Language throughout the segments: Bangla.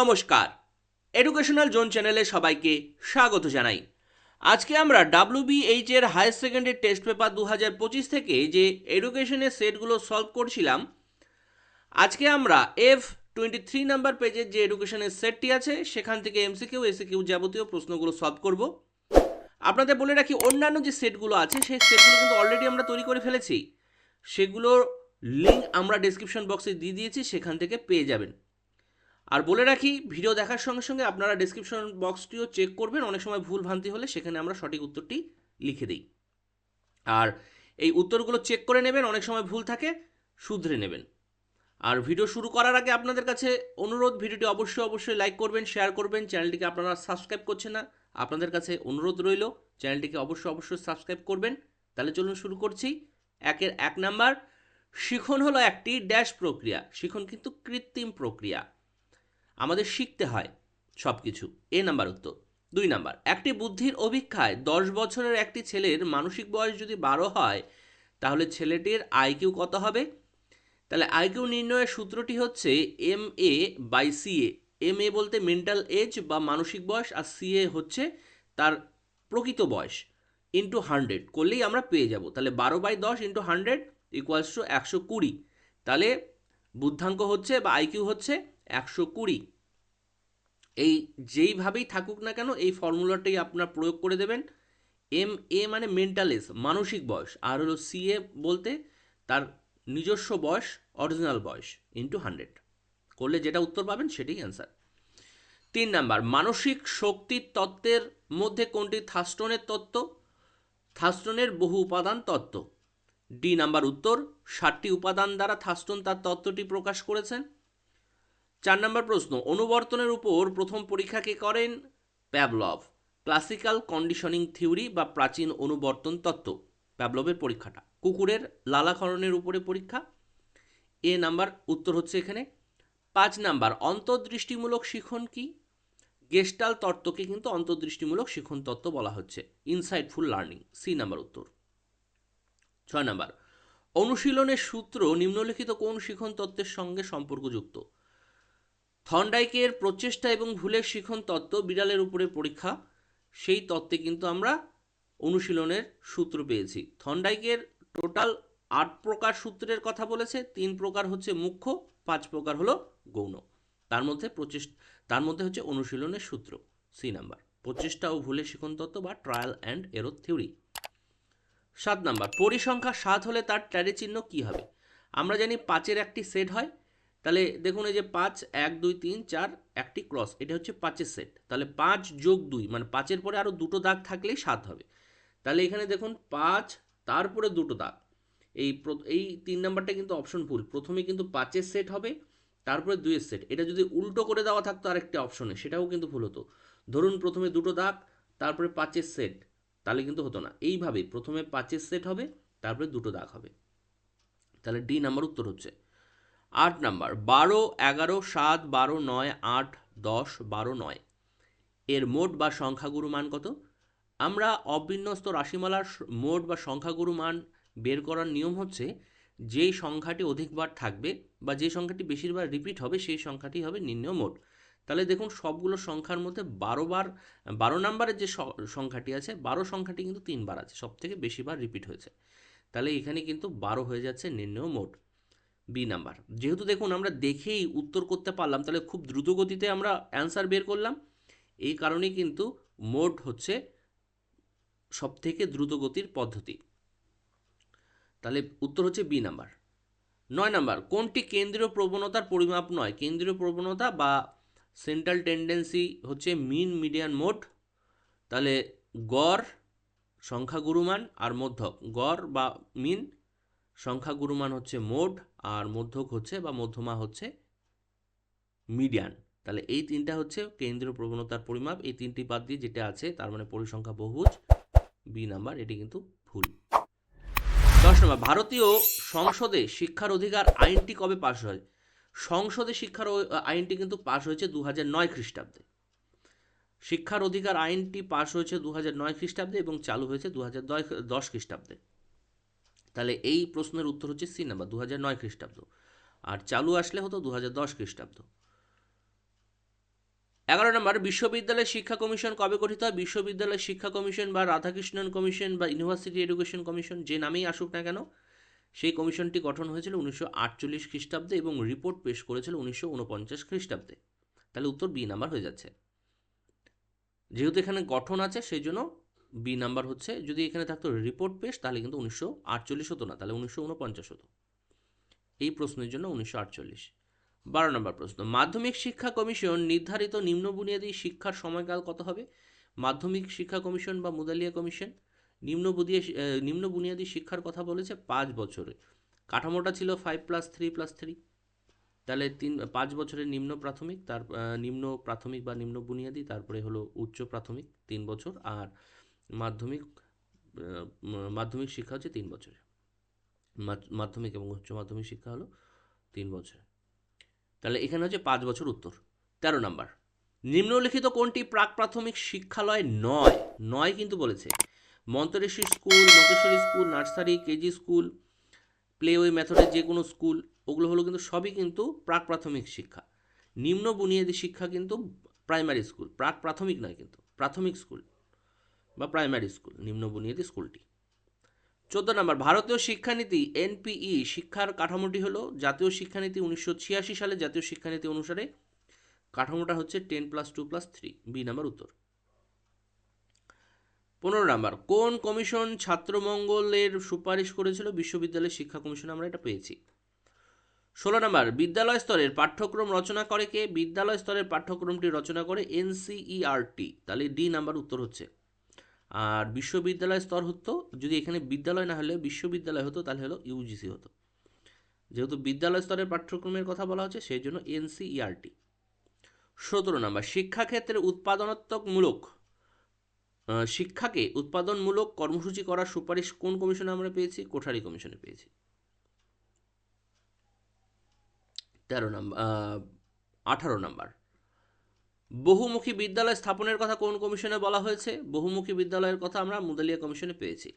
নমস্কার। এডুকেশনাল জোন চ্যানেলে সবাইকে স্বাগত জানাই। আজকে আমরা ডাব্লিউবিএইচ এর হায়ার সেকেন্ডারি টেস্ট পেপার দু হাজার পঁচিশ থেকে যে এডুকেশনের সেটগুলো সলভ করছিলাম, আজকে আমরা এফ টোয়েন্টি থ্রি নাম্বার পেজের যে এডুকেশনের সেটটি আছে, সেখান থেকে এমসিকিউ এসিকিউ যাবতীয় প্রশ্নগুলো সলভ করব। আপনাদের বলে রাখি, অন্যান্য যে সেটগুলো আছে, সেই সেটগুলো কিন্তু অলরেডি আমরা তৈরি করে ফেলেছি। সেগুলোর লিঙ্ক আমরা ডেসক্রিপশন বক্সে দিয়ে দিয়েছি, সেখান থেকে পেয়ে যাবেন। আর বলে রাখি, ভিডিও দেখার সঙ্গে সঙ্গে আপনারা ডেসক্রিপশন বক্সটিও চেক করবেন। অনেক সময় ভুল ভ্রান্তি হলে সেখানে আমরা সঠিক উত্তরটি লিখে দিই। আর এই উত্তরগুলো চেক করে নেবেন, অনেক সময় ভুল থাকে, শুধরে নেবেন। আর ভিডিও শুরু করার আগে আপনাদের কাছে অনুরোধ, ভিডিওটি অবশ্যই অবশ্যই লাইক করবেন শেয়ার করবেন। চ্যানেলটিকে আপনারা সাবস্ক্রাইব করছেন না, আপনাদের কাছে অনুরোধ রইল, চ্যানেলটিকে অবশ্যই অবশ্যই সাবস্ক্রাইব করবেন। তাহলে চলুন শুরু করছি। একের এক নাম্বার, শিখন হলো একটি ড্যাশ প্রক্রিয়া। শিখন কিন্তু কৃত্রিম প্রক্রিয়া। আমাদের শিখতে হয় সব কিছু এ নাম্বার উত্তর। দুই নাম্বার, একটি বুদ্ধির অভিক্ষায় দশ বছরের একটি ছেলের মানসিক বয়স যদি বারো হয়, তাহলে ছেলেটির আইকিউ কত হবে? তাহলে আইকিউ নির্ণয়ের সূত্রটি হচ্ছে M A by C A. M A বলতে মেন্টাল এজ বা মানসিক বয়স, আর সি এ হচ্ছে তার প্রকৃত বয়স ইন্টু হান্ড্রেড করলেই আমরা পেয়ে যাব। তাহলে বারো বাই দশ ইন্টু হান্ড্রেড ইকুয়ালস টু একশো কুড়ি। তাহলে বুদ্ধাঙ্ক হচ্ছে বা আইকিউ হচ্ছে একশো কুড়ি। এই যেইভাবেই থাকুক না কেন, এই ফর্মুলাটাই আপনার প্রয়োগ করে দেবেন। এম এ মানে মেন্টাল এজ মানসিক বয়স, আর হলো সি এ বলতে তার নিজস্ব বয়স অরিজিনাল বয়স ইন্টু হান্ড্রেড করলে যেটা উত্তর পাবেন সেটাই অ্যান্সার তিন নাম্বার, মানসিক শক্তির তত্ত্বের মধ্যে কোনটি? থাস্টনের তত্ত্ব। থাস্টনের বহু উপাদান তত্ত্ব। ডি নাম্বার উত্তর, ষাটটি উপাদান দ্বারা থাস্টন তার তত্ত্বটি প্রকাশ করেছেন। চার নম্বর প্রশ্ন, অনুবর্তনের উপর প্রথম পরীক্ষা কে করেন? প্যাবলভ ক্লাসিক্যাল কন্ডিশনিং থিওরি বা প্রাচীন অনুবর্তন তত্ত্ব। প্যাবলভের পরীক্ষাটা। কুকুরের লালাকরণের উপরে পরীক্ষা। এ নাম্বার উত্তর হচ্ছে এখানে। পাঁচ নাম্বার, অন্তর্দৃষ্টিমূলক শিখন কি? গেস্টাল তত্ত্বকে কিন্তু অন্তর্দৃষ্টিমূলক শিখন তত্ত্ব বলা হচ্ছে। Insightful learning. সি নাম্বার উত্তর। ছয় নাম্বার, অনুশীলনের সূত্র নিম্নলিখিত কোন শিখন তত্ত্বের সঙ্গে সম্পর্কযুক্ত? থন্ডাইকের প্রচেষ্টা এবং ভুলের শিখন তত্ত্ব বিড়ালের উপরে পরীক্ষা, সেই তত্ত্বে কিন্তু আমরা অনুশীলনের সূত্র পেয়েছি। থন্ডাইকের টোটাল আট প্রকার সূত্রের কথা বলেছে, তিন প্রকার হচ্ছে মুখ্য, পাঁচ প্রকার হলো গৌণ। তার মধ্যে প্রচেষ্টা, তার মধ্যে হচ্ছে অনুশীলনের সূত্র, সি নাম্বার। প্রচেষ্টা ও ভুলের শিখন তত্ত্ব বা ট্রায়াল অ্যান্ড এরো থিওরি সাত নাম্বার, পরিসংখ্যা সাত হলে তার ট্যারে চিহ্ন কী হবে? আমরা জানি পাঁচের একটি সেট হয় তাহলে দেখুন এই যে পাঁচ, এক, দুই, তিন, চার, একটি ক্রস এটা হচ্ছে পাঁচের সেট তাহলে পাঁচ যোগ দুই মানে পাঁচের পরে আরও দুটো দাগ থাকলেই সাত হবে। তাহলে এখানে দেখুন পাঁচ, তারপরে দুটো দাগ। এই এই তিন নাম্বারটা কিন্তু অপশন ভুল। প্রথমে কিন্তু পাঁচের সেট হবে, তারপরে দুইয়ের সেট এটা যদি উল্টো করে দেওয়া থাকতো আরেকটা অপশনে সেটাও কিন্তু ভুল হতো। ধরুন প্রথমে দুটো দাগ, তারপরে পাঁচের সেট তাহলে কিন্তু হতো না। এইভাবে প্রথমে পাঁচের সেট হবে, তারপরে দুটো দাগ হবে। তাহলে ডি নাম্বার উত্তর হচ্ছে। আট নাম্বার, বারো, এগারো, সাত, বারো, নয়, আট, দশ, বারো, নয়। এর মোট বা সংখ্যাগুরু মান কত? আমরা অবিন্যস্ত রাশিমালার মোট বা সংখ্যাগুরু মান বের করার নিয়ম হচ্ছে, যেই সংখ্যাটি অধিকবার থাকবে বা যে সংখ্যাটি বেশিরবার রিপিট হবে, সেই সংখ্যাটি হবে নির্ণয় মোট। তাহলে দেখুন, সবগুলো সংখ্যার মধ্যে বারো বার, বারো নাম্বারের যে সংখ্যাটি আছে, বারো সংখ্যাটি কিন্তু তিনবার আছে সব থেকে বেশিবার রিপিট হয়েছে। তাহলে এখানে কিন্তু বারো হয়ে যাচ্ছে নির্ণয় মোট। বি নাম্বার যেহেতু দেখুন, আমরা দেখেই উত্তর করতে পারলাম, তাহলে খুব দ্রুত গতিতে আমরা অ্যান্সার বের করলাম। এই কারণেই কিন্তু মোড হচ্ছে সব থেকে দ্রুত গতির পদ্ধতি। তাহলে উত্তর হচ্ছে বি নাম্বার নয় নাম্বার কোনটি কেন্দ্রীয় প্রবণতার পরিমাপ নয়? কেন্দ্রীয় প্রবণতা বা সেন্ট্রাল টেন্ডেন্সি হচ্ছে মিন মিডিয়ান মোড তাহলে গড়, সংখ্যাগুরুমান আর মধ্যক। গড় বা মিন সংখ্যাগুরুমান হচ্ছে মোড আর মধ্যক হচ্ছে বা মধ্যমা হচ্ছে মিডিয়ান। তাহলে এই তিনটা হচ্ছে কেন্দ্রীয় প্রবণতার পরিমাপ। এই তিনটি বাদ দিয়ে যেটা আছে, তার মানে পরিসংখ্যা বহুজ বি নাম্বার এটি কিন্তু ভুল। দশ নম্বর, ভারতীয় সংসদে শিক্ষার অধিকার আইনটি কবে পাশ হয়? সংসদে শিক্ষার আইনটি কিন্তু পাশ হয়েছে দু হাজার নয় খ্রিস্টাব্দে। শিক্ষার অধিকার আইনটি পাশ হয়েছে দু হাজার নয় খ্রিস্টাব্দে এবং চালু হয়েছে দু হাজার দশ খ্রিস্টাব্দে। তাহলে এই প্রশ্নের উত্তর হচ্ছে সি নাম্বার দু হাজার নয় খ্রিস্টাব্দ। আর চালু আসলে হতো দু হাজার দশ খ্রিস্টাব্দ। এগারো নম্বর, বিশ্ববিদ্যালয় শিক্ষা কমিশন কবে গঠিত হয়? বিশ্ববিদ্যালয় শিক্ষা কমিশন বা রাধাকৃষ্ণন কমিশন বা ইউনিভার্সিটি এডুকেশন কমিশন যে নামেই আসুক না কেন, সেই কমিশনটি গঠন হয়েছিল উনিশশো আটচল্লিশ খ্রিস্টাব্দে এবং রিপোর্ট পেশ করেছিল উনিশশো উনপঞ্চাশ খ্রিস্টাব্দে। তাহলে উত্তর বি নাম্বার হয়ে যাচ্ছে। যেহেতু এখানে গঠন আছে, সেই জন্য বি নাম্বার হচ্ছে, যদি এখানে থাকতো রিপোর্ট পেশ, তাহলে কিন্তু উনিশশো আটচল্লিশ হতো না, তাহলে উনিশশো উনপঞ্চাশ হতো। এই প্রশ্নের জন্য উনিশশো আটচল্লিশ। বারো নম্বর প্রশ্ন, মাধ্যমিক শিক্ষা কমিশন নির্ধারিত নিম্ন বুনিয়াদী শিক্ষার সময়কাল কত হবে? মাধ্যমিক শিক্ষা কমিশন বা মুদালিয়া কমিশন নিম্ন বুনিয়া নিম্ন বুনিয়াদী শিক্ষার কথা বলেছে পাঁচ বছরে। কাঠামোটা ছিল five plus three plus three তাহলে তিন, পাঁচ বছরের নিম্ন প্রাথমিক, তার নিম্ন প্রাথমিক বা নিম্ন বুনিয়াদী, তারপরে হলো উচ্চ প্রাথমিক তিন বছর, আর মাধ্যমিক মাধ্যমিক শিক্ষা হচ্ছে তিন মাধ্য- মাধ্যমিক এবং উচ্চ মাধ্যমিক শিক্ষা হলো তিন বছর। তাহলে এখানে হচ্ছে পাঁচ বছর উত্তর। তেরো নাম্বার। নিম্নলিখিত কোনটি প্রাক প্রাথমিক শিক্ষালয় নয়? নয় কিন্তু বলেছে। Montessori school Montessori school, nursery, KG school play way মেথডের যে কোনো স্কুল, ওগুলো হলো কিন্তু সবই কিন্তু প্রাক প্রাথমিক শিক্ষা। নিম্ন বুনিয়াদী শিক্ষা কিন্তু প্রাইমারি স্কুল, প্রাক প্রাথমিক নয় কিন্তু, প্রাথমিক স্কুল। বা প্রাইমারি স্কুল নিম্ন বুনিয়াদী স্কুলটি চোদ্দ নম্বর, ভারতীয় শিক্ষানীতি, এনপিই, শিক্ষার কাঠামোটি হলো জাতীয় শিক্ষানীতি উনিশশো ছিয়াশি সালে, জাতীয় শিক্ষানীতি অনুসারে কাঠামোটা হচ্ছে ten plus two plus three B number উত্তর। পনেরো নাম্বার, কোন কমিশন ছাত্রমঙ্গলের সুপারিশ করেছিল? বিশ্ববিদ্যালয় শিক্ষা কমিশন আমরা এটা পেয়েছি। ষোলো নম্বর, বিদ্যালয় স্তরের পাঠ্যক্রম রচনা করে কে? বিদ্যালয় স্তরের পাঠ্যক্রমটি রচনা করে এনসিইআরটি, তাহলে ডি নাম্বার উত্তর হচ্ছে। আর বিশ্ববিদ্যালয় স্তর হতো, যদি এখানে বিদ্যালয় না হলে বিশ্ববিদ্যালয় হতো, তাহলে হলো ইউজিসি হতো। যেহেতু বিদ্যালয় স্তরের পাঠ্যক্রমের কথা বলা হচ্ছে, সেই জন্য এনসিইআরটি সতেরো নম্বর, শিক্ষাক্ষেত্রে উৎপাদনাত্মকমূলক শিক্ষাকে উৎপাদনমূলক কর্মসূচি করার সুপারিশ কোন কমিশনে আমরা পেয়েছি? কোঠারি কমিশনে পেয়েছি। তেরো নম্বর আঠারো নম্বর বহুমুখী বিদ্যালয় স্থাপনের কথা কোন কমিশনে বলা হয়েছে? বহুমুখী বিদ্যালয়ের কথা আমরা মুদালিয়া কমিশনে পেয়েছি।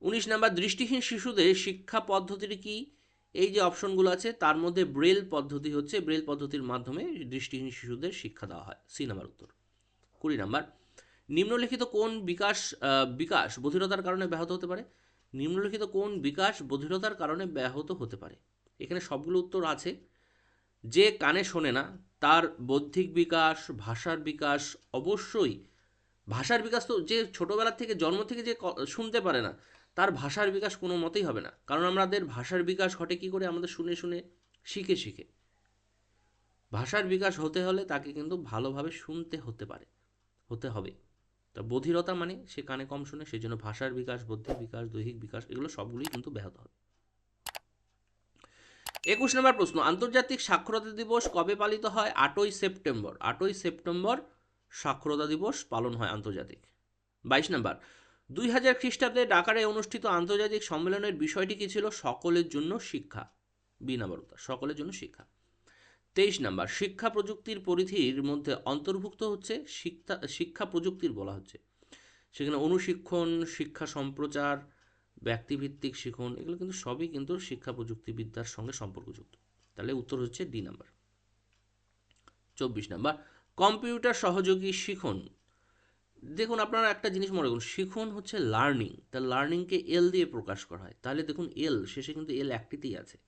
উনিশ নাম্বার, দৃষ্টিহীন শিশুদের শিক্ষা পদ্ধতিটি কি? এই যে অপশনগুলো আছে, তার মধ্যে ব্রেল পদ্ধতি হচ্ছে। ব্রেল পদ্ধতির মাধ্যমে দৃষ্টিহীন শিশুদের শিক্ষা দেওয়া হয়। সি নাম্বার উত্তর। কুড়ি নাম্বার, নিম্নলিখিত কোন বিকাশ বিকাশ বধিরতার কারণে ব্যাহত হতে পারে? নিম্নলিখিত কোন বিকাশ বধিরতার কারণে ব্যাহত হতে পারে? এখানে সবগুলো উত্তর আছে। যে কানে শোনে না তার বৌদ্ধিক বিকাশ, ভাষার বিকাশ অবশ্যই। ভাষার বিকাশ তো যে ছোটোবেলা থেকে, জন্ম থেকে যে শুনতে পারে না, তার ভাষার বিকাশ কোনো মতেই হবে না। কারণ আমাদের ভাষার বিকাশ ঘটে কী করে? আমাদের শুনে শুনে, শিখে শিখে। ভাষার বিকাশ হতে হলে তাকে কিন্তু ভালোভাবে শুনতে হতে পারে, হতে হবে। তা বধিরতা মানে সে কানে কম শুনে সেই জন্য ভাষার বিকাশ, বৌদ্ধিক বিকাশ, দৈহিক বিকাশ, এগুলো সবগুলোই কিন্তু ব্যাহত হবে। একুশ নম্বর প্রশ্ন, আন্তর্জাতিক সাক্ষরতা দিবস কবে পালিত হয়? আটই সেপ্টেম্বর আটই সেপ্টেম্বর সাক্ষরতা দিবস পালন হয় আন্তর্জাতিক। বাইশ নম্বর, দুই হাজার খ্রিস্টাব্দে ডাকারে অনুষ্ঠিত আন্তর্জাতিক সম্মেলনের বিষয়টি কী ছিল? সকলের জন্য শিক্ষা। বি নাম্বার উত্তর, সকলের জন্য শিক্ষা। তেইশ নাম্বার, শিক্ষা প্রযুক্তির পরিধির মধ্যে অন্তর্ভুক্ত হচ্ছে, শিক্ষা শিক্ষা প্রযুক্তির বলা হচ্ছে। সেখানে অনুশিক্ষণ, শিক্ষা সম্প্রচার ব্যক্তিভিত্তিক শিখন, এগুলো কিন্তু সবই কিন্তু শিক্ষা প্রযুক্তিবিদ্যার সঙ্গে সম্পর্কযুক্ত। তাহলে উত্তর হচ্ছে ডি নাম্বার। চব্বিশ নাম্বার, কম্পিউটার সহযোগী শিখন। দেখুন, আপনারা একটা জিনিস মনে করুন শিখন হচ্ছে লার্নিং। তা লার্নিংকে এল দিয়ে প্রকাশ করা হয়। তাহলে দেখুন এল শেষে কিন্তু এল একটিতেই আছে।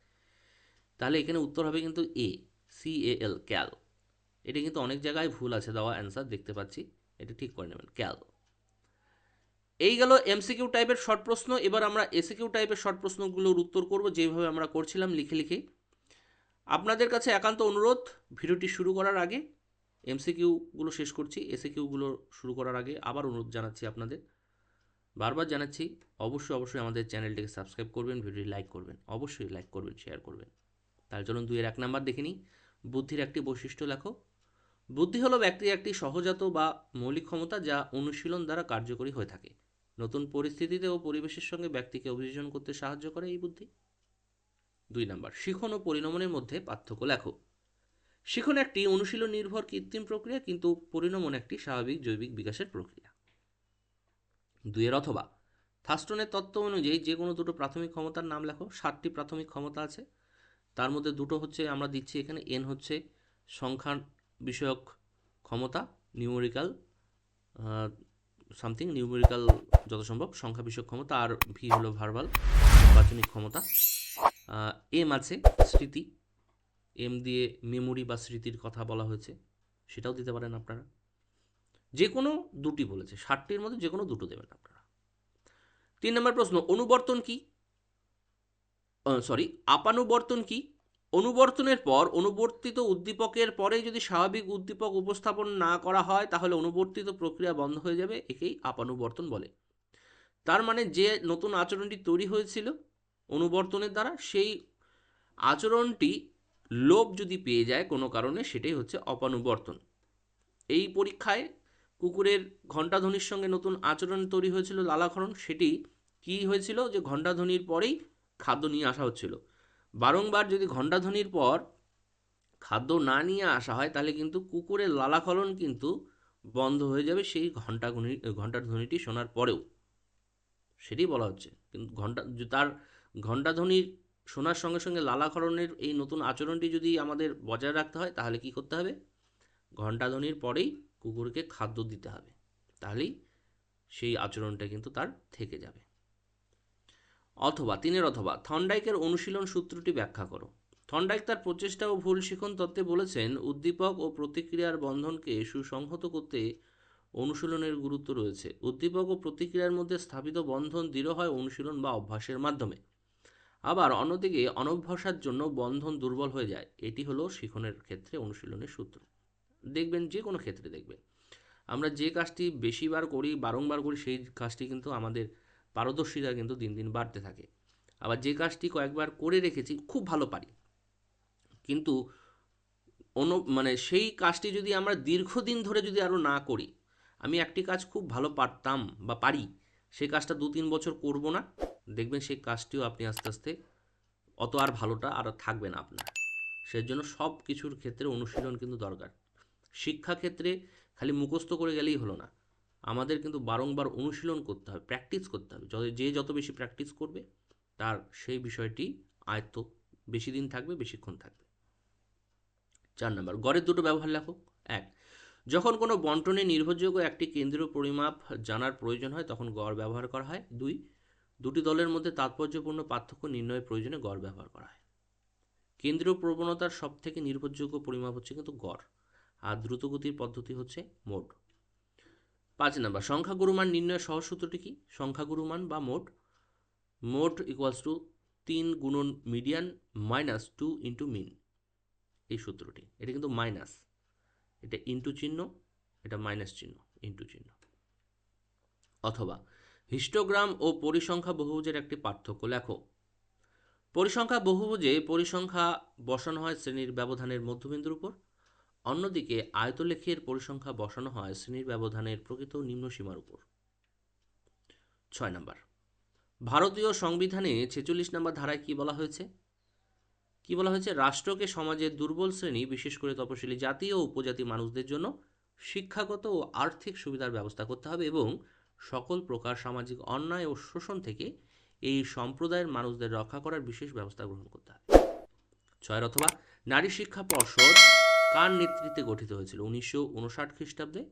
তাহলে এখানে উত্তর হবে কিন্তু এ সি এ এল ক্যাল এটা কিন্তু অনেক জায়গায় ভুল আছে, দেওয়া অ্যান্সার দেখতে পাচ্ছি। এটা ঠিক করে নেবেন ক্যাল এই গেল এমসিকিউ টাইপের শর্ট প্রশ্ন, এবার আমরা এসিকিউ টাইপের শর্ট প্রশ্নগুলোর উত্তর করব, যেভাবে আমরা করছিলাম লিখে লিখে। আপনাদের কাছে একান্ত অনুরোধ, ভিডিওটি শুরু করার আগে এমসিকিউগুলো শেষ করছি এসিকিউগুলো শুরু করার আগে আবার অনুরোধ জানাচ্ছি আপনাদের। বারবার জানাচ্ছি, অবশ্যই অবশ্যই আমাদের চ্যানেলটিকে সাবস্ক্রাইব করবেন, ভিডিওটি লাইক করবেন, অবশ্যই লাইক করবেন শেয়ার করবেন। তার চলুন দুইয়ের এক নাম্বার দেখে নিই। বুদ্ধির একটি বৈশিষ্ট্য লেখো। বুদ্ধি হলো ব্যক্তির একটি সহজাত বা মৌলিক ক্ষমতা যা অনুশীলন দ্বারা কার্যকরী হয়ে থাকে। নতুন পরিস্থিতিতে ও পরিবেশের সঙ্গে ব্যক্তিকে অভিযোজন করতে সাহায্য করে এই বুদ্ধি। দুই নাম্বার, শিখন ও পরিণমনের মধ্যে পার্থক্য লেখো। শিখন একটি অনুশীলন নির্ভর কৃত্রিম প্রক্রিয়া, কিন্তু পরিণমন একটি স্বাভাবিক জৈবিক বিকাশের প্রক্রিয়া। দুইয়ের, অথবা, থাস্টনের তত্ত্ব অনুযায়ী যে কোনো দুটো প্রাথমিক ক্ষমতার নাম লেখো। সাতটি প্রাথমিক ক্ষমতা আছে। তার মধ্যে দুটো হচ্ছে আমরা দিচ্ছি এখানে। এন হচ্ছে সংখ্যা বিষয়ক ক্ষমতা নিউমেরিক্যাল সামথিং নিউমেরিক্যাল যত সম্ভব, সংখ্যা বিষয়ক ক্ষমতা আর ভি হলো ভার্বাল বাচনিক ক্ষমতা। এম আছে, স্মৃতি। এম দিয়ে মেমোরি বা স্মৃতির কথা বলা হয়েছে, সেটাও দিতে পারেন আপনারা। যে কোনো দুটি বলেছে, ষাটটির মধ্যে যে কোনো দুটো দেবেন আপনারা। তিন নম্বর প্রশ্ন, অনুবর্তন কি? সরি আপানুবর্তন কি? অনুবর্তনের পর অনুবর্তিত উদ্দীপকের পরে যদি স্বাভাবিক উদ্দীপক উপস্থাপন না করা হয়, তাহলে অনুবর্তিত প্রক্রিয়া বন্ধ হয়ে যাবে, একেই আপানুবর্তন বলে। তার মানে যে নতুন আচরণটি তৈরি হয়েছিল অনুবর্তনের দ্বারা, সেই আচরণটি লোভ যদি পেয়ে যায় কোনো কারণে, সেটাই হচ্ছে অপানুবর্তন এই পরীক্ষায় কুকুরের ঘণ্টাধ্বনির সঙ্গে নতুন আচরণ তৈরি হয়েছিল, লালাক্ষরণ, সেটি কি হয়েছিল? যে ঘণ্টাধ্বনির পরেই খাদ্য নিয়ে আসা হচ্ছিল। বারংবার যদি ঘণ্টাধ্বনির পর খাদ্য না নিয়ে আসা হয়, তাহলে কিন্তু কুকুরের লালাক্ষরণ কিন্তু বন্ধ হয়ে যাবে সেই ঘণ্টা ঘণ্টার ধ্বনিটি শোনার পরেও। সেটি বলা হচ্ছে। কিন্তু ঘণ্টা তার ঘণ্টাধ্বনির শোনার সঙ্গে সঙ্গে লালাক্ষরণের এই নতুন আচরণটি যদি আমাদের বজায় রাখতে হয়, তাহলে কি করতে হবে? ঘণ্টাধ্বনির পরেই কুকুরকে খাদ্য দিতে হবে। তাহলেই সেই আচরণটা কিন্তু তার থেকে যাবে। অথবা তিনের অথবা থন্ডাইকের অনুশীলন সূত্রটি ব্যাখ্যা করো। থন্ডাইক তার প্রচেষ্টা ও ভুল শিখন তত্ত্বে বলেছেন, উদ্দীপক ও প্রতিক্রিয়ার বন্ধনকে সুসংহত করতে অনুশীলনের গুরুত্ব রয়েছে। উদ্দীপক ও প্রতিক্রিয়ার মধ্যে স্থাপিত বন্ধন দৃঢ় হয় অনুশীলন বা অভ্যাসের মাধ্যমে। আবার অন্যদিকে অনভ্যাসার জন্য বন্ধন দুর্বল হয়ে যায়। এটি হলো শিখনের ক্ষেত্রে অনুশীলনের সূত্র। দেখবেন, যে কোনো ক্ষেত্রে দেখবেন। আমরা যে কাজটি বেশিবার করি, বারংবার করি, সেই কাজটি কিন্তু আমাদের পারদর্শিতা কিন্তু দিন দিন বাড়তে থাকে। আবার যে কাজটি কয়েকবার করে রেখেছি, খুব ভালো পারি। কিন্তু অন্য মানে সেই কাজটি যদি আমরা দীর্ঘদিন ধরে যদি আরও না করি, আমি একটি কাজ খুব ভালো পারতাম বা পারি সেই কাজটা দু তিন বছর করব না। দেখবেন সেই কাজটিও আপনি আস্তে আস্তে অত আর ভালোটা আর থাকবে না আপনার। সেজন্য সব কিছুর ক্ষেত্রে অনুশীলন কিন্তু দরকার। শিক্ষাক্ষেত্রে খালি মুখস্থ করে গেলেই হলো না। আমাদের কিন্তু বারংবার অনুশীলন করতে হবে প্র্যাকটিস করতে হবে। যত যে যত বেশি প্র্যাকটিস করবে, তার সেই বিষয়টি আয়ত্ত বেশি দিন থাকবে, বেশিক্ষণ থাকবে। চার নম্বর, গড়ের দুটো ব্যবহার লেখো। এক, যখন কোনো বন্টনে নির্ভরযোগ্য একটি কেন্দ্রীয় পরিমাপ জানার প্রয়োজন হয়, তখন গড় ব্যবহার করা হয়। দুই, দুটি দলের মধ্যে তাৎপর্যপূর্ণ পার্থক্য নির্ণয়ের প্রয়োজনে গড় ব্যবহার করা হয়। কেন্দ্রীয় প্রবণতার সব থেকে নির্ভরযোগ্য পরিমাপ হচ্ছে কিন্তু গড়, আর দ্রুতগতির পদ্ধতি হচ্ছে মোড পাঁচ নাম্বার, সংখ্যাগুরুমান নির্ণয়ের সহজ সূত্রটি কি? সংখ্যাগুরুমান বা মোট মোট ইকুয়ালস টু তিন গুণন median minus two into mean এই সূত্রটি। এটা কিন্তু মাইনাস এটা ইন্টু চিহ্ন, এটা মাইনাস চিহ্ন ইন্টু চিহ্ন। অথবা হিস্টোগ্রাম ও পরিসংখ্যা বহুভুজের একটি পার্থক্য লেখো। পরিসংখ্যা বহুভুজে পরিসংখ্যা বসানো হয় শ্রেণির ব্যবধানের মধ্যবিন্দুর উপর। অন্যদিকে আয়তলেখের পরিসংখ্যা বসানো হয় শ্রেণির ব্যবধানের প্রকৃত নিম্নসীমার উপর। ছয় নম্বর। ভারতীয় সংবিধানে ছেচল্লিশ নম্বর ধারায় কি বলা হয়েছে? কি বলা হয়েছে? রাষ্ট্রকে সমাজের দুর্বল শ্রেণি, বিশেষ করে তপশিলি জাতি ও উপজাতি মানুষদের জন্য শিক্ষাগত ও আর্থিক সুবিধার ব্যবস্থা করতে হবে এবং সকল প্রকার সামাজিক অন্যায় ও শোষণ থেকে এই সম্প্রদায়ের মানুষদের রক্ষা করার বিশেষ ব্যবস্থা গ্রহণ করতে হবে। ছয়ের অথবা নারী শিক্ষা পর্ষদ কার নেতৃত্বে গঠিত হয়েছিল? উনিশশো উনষাট খ্রিস্টাব্দে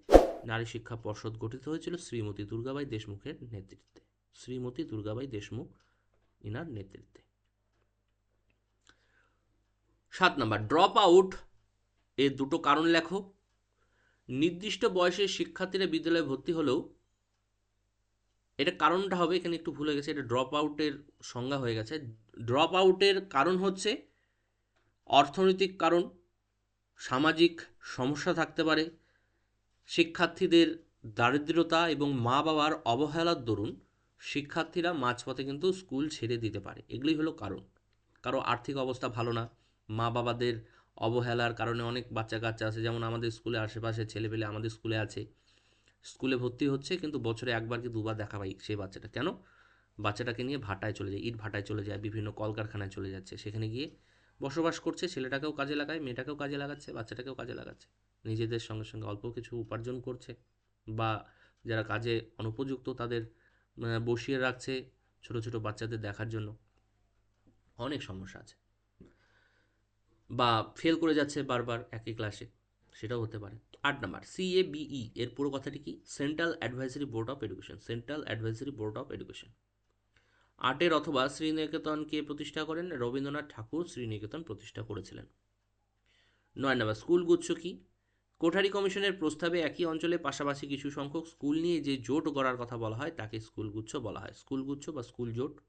নারী শিক্ষা পর্ষদ গঠিত হয়েছিল শ্রীমতী দুর্গাবাই দেশমুখের নেতৃত্বে। শ্রীমতী দুর্গাবাই দেশমুখ ইনার নেতৃত্বে। সাত নম্বর ড্রপ আউট এর দুটো কারণ লেখো। নির্দিষ্ট বয়সে শিক্ষার্থীরা বিদ্যালয়ে ভর্তি হলেও এটা কারণটা হবে, এখানে একটু ভুলে গেছে, এটা ড্রপ আউটের সংজ্ঞা হয়ে গেছে। ড্রপ আউটের কারণ হচ্ছে অর্থনৈতিক কারণ। সামাজিক সমস্যা থাকতে পারে। শিক্ষার্থীদের দারিদ্রতা এবং মা বাবার অবহেলার দরুন শিক্ষার্থীরা মাঝপথে কিন্তু স্কুল ছেড়ে দিতে পারে। এগুলি হলো কারণ। কারও আর্থিক অবস্থা ভালো না মা বাবাদের অবহেলার কারণে অনেক বাচ্চা কাচ্চা আছে, যেমন আমাদের স্কুলে আশেপাশে ছেলেপেলে আমাদের স্কুলে আছে। স্কুলে ভর্তি হচ্ছে কিন্তু বছরে একবার কি দুবার দেখা পাই সেই বাচ্চাটা। কেন? বাচ্চাটাকে নিয়ে ভাটায় চলে যায়, ইট ভাটায় চলে যায়, বিভিন্ন কলকারখানায় চলে যাচ্ছে। সেখানে গিয়ে বসবাস করছে, ছেলেটাকেও কাজে লাগায়, মেয়েটাকেও কাজে লাগাচ্ছে, বাচ্চাটাকেও কাজে লাগাচ্ছে। নিজেদের সঙ্গে সঙ্গে অল্প কিছু উপার্জন করছে বা যারা কাজে অনুপযুক্ত তাদের বসিয়ে রাখছে ছোট ছোট বাচ্চাদের দেখার জন্য। অনেক সমস্যা আছে। বা ফেল করে যাচ্ছে বারবার একই ক্লাসে সেটাও হতে পারে। আট নাম্বার সিএবিই এর পুরো কথাটি কি? Central Advisory Board of Education Central Advisory Board of Education আটের অথবা শ্রীনিকেতনকে প্রতিষ্ঠা করেন। রবীন্দ্রনাথ ঠাকুর শ্রীনিকেতন প্রতিষ্ঠা করেছিলেন। নয় নাম্বার স্কুলগুচ্ছ কি? কোঠারি কমিশনের প্রস্তাবে একই অঞ্চলে পাশাপাশি কিছু সংখ্যক স্কুল নিয়ে যে জোট গড়ার কথা বলা হয়, তাকে স্কুলগুচ্ছ বলা হয়। স্কুলগুচ্ছ বা স্কুল জোট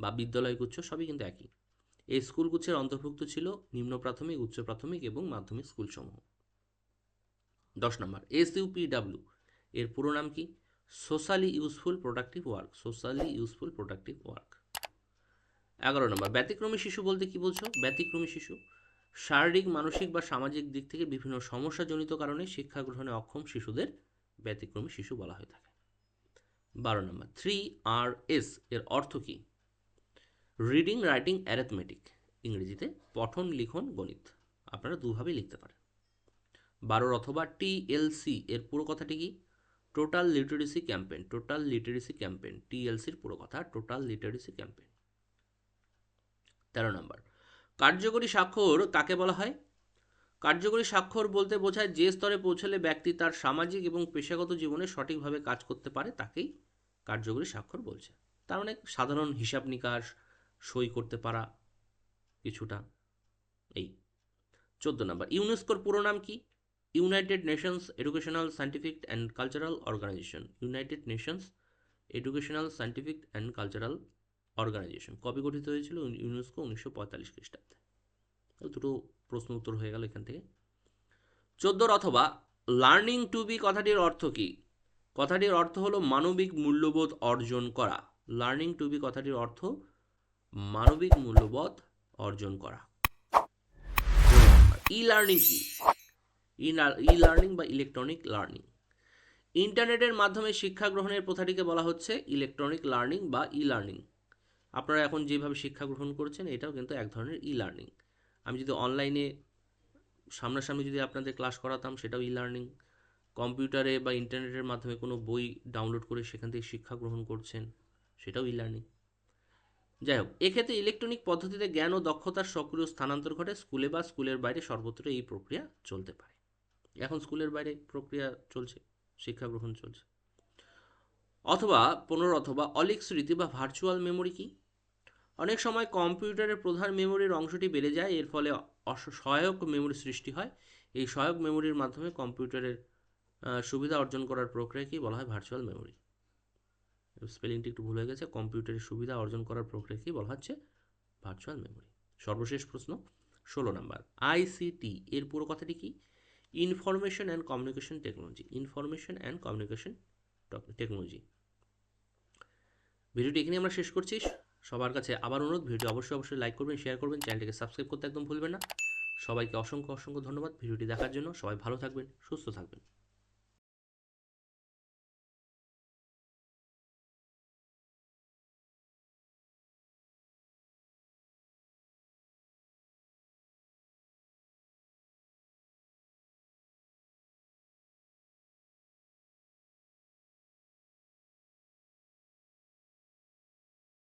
বা বিদ্যালয়গুচ্ছ সবই কিন্তু একই। এই স্কুলগুচ্ছের অন্তর্ভুক্ত ছিল নিম্ন প্রাথমিক, উচ্চ প্রাথমিক এবং মাধ্যমিক স্কুলসমূহ। দশ নম্বর এস ইউপিডাব্লিউ এর পুরো নাম কি? Socially Useful Productive Work Socially Useful Productive Work এগারো নম্বর, ব্যতিক্রমী শিশু বলতে কি বলছো? ব্যতিক্রমী শিশু, শারীরিক, মানসিক বা সামাজিক দিক থেকে বিভিন্ন সমস্যাজনিত কারণে শিক্ষা গ্রহণে অক্ষম শিশুদের ব্যতিক্রমী শিশু বলা হয়ে থাকে। বারো নম্বর থ্রি আর এস এর অর্থ কি? রিডিং রাইটিং অ্যারেথমেটিক ইংরেজিতে পঠন, লিখন, গণিত। আপনারা দুভাবেই লিখতে পারেন। বারোর অথবা টিএলসি এর পুরো কথাটি কি? Total Literacy Campaign Total Literacy Campaign টিএলসির পুরো কথা টোটাল লিটারেসি ক্যাম্পেইন তেরো নম্বর, কার্যকরী স্বাক্ষর কাকে বলা হয়? কার্যকরী স্বাক্ষর বলতে বোঝায় যে স্তরে পৌঁছলে ব্যক্তি তার সামাজিক এবং পেশাগত জীবনে সঠিকভাবে কাজ করতে পারে তাকেই কার্যকরী স্বাক্ষর বলছে। তার মানে সাধারণ হিসাব নিকাশ, সই করতে পারা, কিছুটা এই। চোদ্দ নম্বর, ইউনেস্কোর পুরো নাম কি? United Nations Educational Scientific and Cultural Organization United Nations Educational Scientific and Cultural Organization কবে গঠিত হয়েছিল? ইউনেস্কো উনিশশো পঁয়তাল্লিশ খ্রিস্টাব্দে। দুটো প্রশ্ন উত্তর হয়ে গেল এখান থেকে। চোদ্দোর অথবা লার্নিং টু বি কথাটির অর্থ কি? কথাটির অর্থ হলো মানবিক মূল্যবোধ অর্জন করা। লার্নিং টু বি কথাটির অর্থ মানবিক মূল্যবোধ অর্জন করা। ই লার্নিং কি? ই লার্নিং বা ইলেকট্রনিক লার্নিং ইন্টারনেটের মাধ্যমে শিক্ষা গ্রহণের প্রথাটিকে বলা হচ্ছে ইলেকট্রনিক লার্নিং বা ই লার্নিং আপনারা এখন যেভাবে শিক্ষা গ্রহণ করছেন, এটাও কিন্তু এক ধরনের ই লার্নিং আমি যদি অনলাইনে সামনাসামনি যদি আপনাদের ক্লাস করাতাম, সেটাও ই লার্নিং কম্পিউটারে বা ইন্টারনেটের মাধ্যমে কোনো বই ডাউনলোড করে সেখান থেকে শিক্ষা গ্রহণ করছেন, সেটাও ই লার্নিং যাই হোক, এক্ষেত্রে ইলেকট্রনিক পদ্ধতিতে জ্ঞান ও দক্ষতার সক্রিয় স্থানান্তর ঘটে স্কুলে বা স্কুলের বাইরে সর্বত্র এই প্রক্রিয়া চলতে পারে। এখন স্কুলের বাইরে প্রক্রিয়া চলছে, শিক্ষা গ্রহণ চলছে। অথবা পনেরো অথবা অলিক স্মৃতি বা ভার্চুয়াল মেমোরি কি? অনেক সময় কম্পিউটারের প্রধান মেমোরির অংশটি বেড়ে যায়, এর ফলে সহায়ক মেমোরি সৃষ্টি হয়। এই সহায়ক মেমোরির মাধ্যমে কম্পিউটারের সুবিধা অর্জন করার প্রক্রিয়াকেই বলা হয় ভার্চুয়াল মেমোরি স্পেলিংটি একটু ভুল হয়ে গেছে। কম্পিউটারের সুবিধা অর্জন করার প্রক্রিয়াকেই বলা হচ্ছে ভার্চুয়াল মেমোরি সর্বশেষ প্রশ্ন, ষোলো নাম্বার। আইসিটি এর পুরো কথাটি কি? Information and communication technology information and communication technology ভিডিওটি এখানে আমরা শেষ করছি। সবার কাছে আবার অনুরোধ ভিডিও অবশ্যই অবশ্যই লাইক করবেন শেয়ার করবেন, চ্যানেলটিকে সাবস্ক্রাইব করতে একদম ভুলবেন না। সবাইকে অসংখ্য অসংখ্য ধন্যবাদ ভিডিওটি দেখার জন্য। সবাই ভালো থাকবেন, সুস্থ থাকবেন।